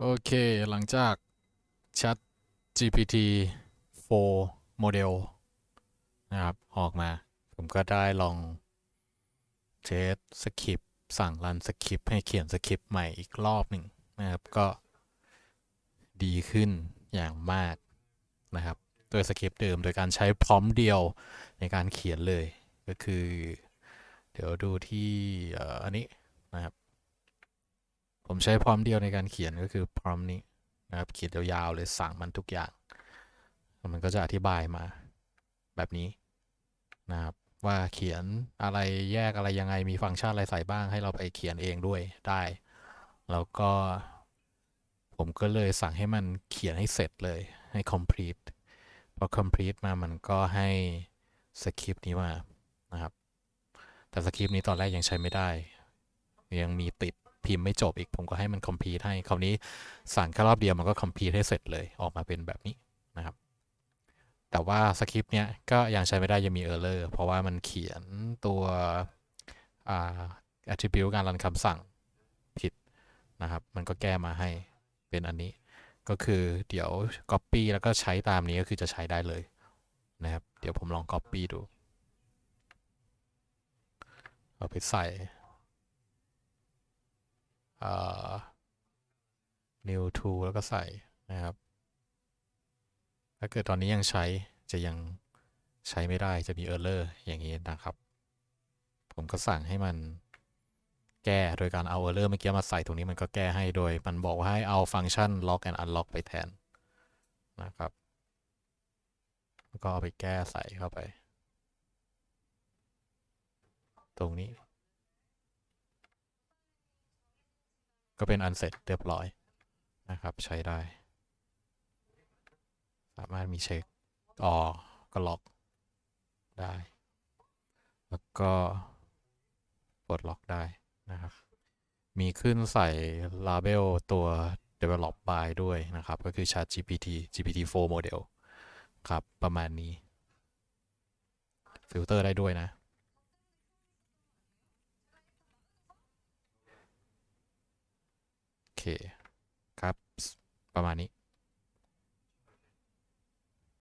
โอเค หลังจาก Chat GPT 4 Model นะครับ ออกมา ผมก็ได้ลองเทสสคริปต์สั่งรันสคริปต์ให้เขียนสคริปต์ใหม่อีกรอบหนึ่งนะครับ ก็ดีขึ้นอย่างมากนะครับ โดยสคริปต์เดิมโดยการใช้พร้อมเดียวในการเขียนเลย ก็คือ เดี๋ยวดูที่อันนี้นะครับ ผมใช้พร้อมเดียวในการเขียนก็คือพร้อมนี้นะครับเขียนยาวๆเลยสั่งมันทุกอย่าง มันก็จะอธิบายมาแบบนี้นะครับว่าเขียนอะไรแยกอะไรยังไงมีฟังก์ชันอะไรใส่บ้างให้เราไปเขียนเองด้วยได้ แล้วก็ผมก็เลยสั่งให้มันเขียนให้เสร็จเลยให้ complete พอ complete มามันก็ให้สคริปต์นี้มานะครับ แต่สคริปต์นี้ตอนแรกยังใช้ไม่ได้ ยังมีติด พิมพ์ไม่จบอีกผมก็ให้มัน complete ให้คราวนี้สั่งแค่รอบเดียวมันก็ complete ให้เสร็จเลยออกมาเป็นแบบนี้นะครับ แต่ว่าสคริปต์เนี้ยก็ยังใช้ไม่ได้ยังมี error เลอร์เพราะว่ามันเขียนตัวอ่า attribute การรันคำสั่งผิดนะครับ มันก็แก้มาให้เป็นอันนี้ ก็คือเดี๋ยว copy แล้วก็ใช้ตามนี้ก็คือจะใช้ได้เลยนะครับ เดี๋ยวผมลอง copy ดู เอาไปใส่ new to แล้วก็ใส่นะครับ ถ้าเกิดตอนนี้ยังใช้จะยังใช้ไม่ได้จะมี error อย่างนี้นะครับ ผมก็สั่งให้มันแก้โดยการเอา error เมื่อกี้มาใส่ตรงนี้มันก็แก้ให้โดย มันบอกว่าให้เอาฟังก์ชัน lock and unlock ไปแทนนะครับแล้วก็เอาไปแก้ใส่เข้าไป ตรงนี้ ก็เป็นอันเสร็จเรียบร้อยนะครับ ใช้ได้ สามารถมีเช็คอ๋อก็ล็อกได้ แล้วก็ปลดล็อกได้นะครับ มีขึ้นใส่ label ตัว develop by ด้วยนะครับ ก็คือ Chat GPT GPT 4 model ครับ ประมาณนี้ ฟิลเตอร์ได้ด้วยนะ โอเค ครับ ประมาณนี้